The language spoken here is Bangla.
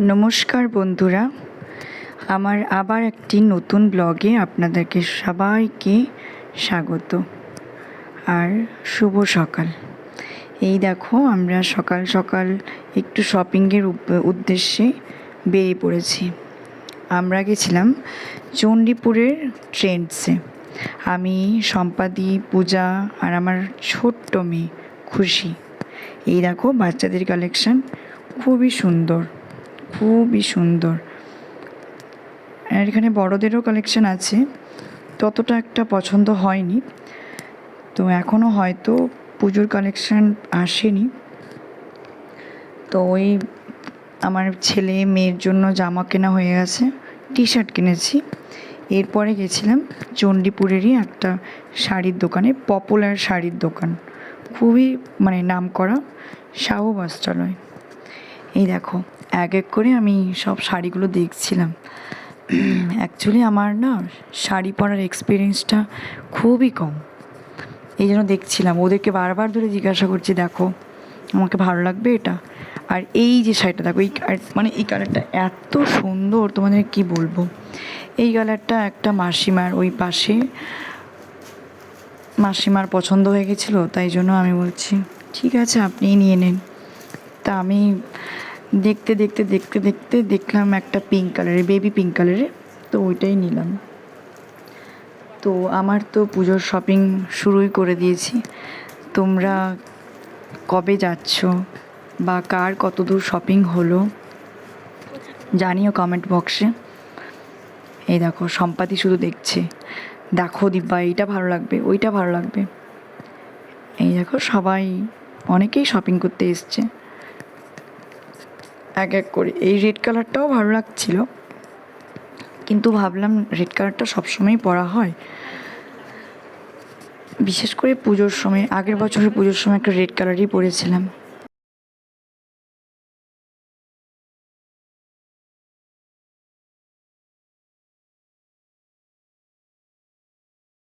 নমস্কার বন্ধুরা, আমার আবার একটি নতুন ব্লগে আপনাদেরকে সবাইকে স্বাগত আর শুভ সকাল। এই দেখো, আমরা সকাল সকাল একটু শপিংয়ের উদ্দেশ্যে বেরিয়ে পড়েছি। আমরা গেছিলাম চণ্ডীপুরের ট্রেন্ডসে। আমি, সম্পাদি, পূজা আর আমার ছোট্ট মেয়ে খুশি। এই দেখো, বাচ্চাদের কালেকশন খুবই সুন্দর। খুবই সুন্দর। আর এখানে বড়দেরও কালেকশন আছে। ততটা একটা পছন্দ হয়নি। তো এখনও হয়তো পুজোর কালেকশন আসেনি। তো ওই আমার ছেলে মেয়ের জন্য জামা কেনা হয়ে গেছে। টি শার্ট কিনেছি। এরপরে গেছিলাম চণ্ডীপুরেরই একটা শাড়ির দোকানে পপুলার শাড়ির দোকান। খুবই মানে নাম করা শাহু এই দেখো, এক এক করে আমি সব শাড়িগুলো দেখছিলাম। অ্যাকচুয়ালি আমার না শাড়ি পরার এক্সপিরিয়েন্সটা খুবই কম। এই জন্য দেখছিলাম, ওদেরকে বারবার ধরে জিজ্ঞাসা করছি, দেখো, আমাকে ভালো লাগবে এটা? আর এই যে শাড়িটা, দেখো, এই মানে এই কালারটা এত সুন্দর, তোমাদের কি বলব? এই কালারটা একটা মাসিমার ওই পাশে মাসিমার পছন্দ হয়ে গেছিল, তাই জন্য আমি বলছি, ঠিক আছে, আপনিই নিয়ে নিন। তা আমি দেখতে দেখতে দেখতে দেখতে দেখলাম একটা পিঙ্ক কালারের বেবি পিঙ্ক কালারের তো ওইটাই নিলাম। তো আমার তো পুজোর শপিং শুরুই করে দিয়েছি। তোমরা কবে যাচ্ছ বা কার কত দূর শপিং হলো জানিও কমেন্ট বক্সে এই দেখো, সম্পাতি শুধু দেখছে। দেখো দিব্যা, এইটা ভালো লাগবে, ওইটা ভালো লাগবে। এই দেখো, সবাই অনেকেই শপিং করতে এসছে। এক এক করে। এই রেড কালারটাও ভালো লাগছিল। কিন্তু ভাবলাম রেড কালারটা সবসময়ই পরা হয়। বিশেষ করে পুজোর সময়, আগের বছরের পুজোর সময় একটা রেড কালারই পরেছিলাম।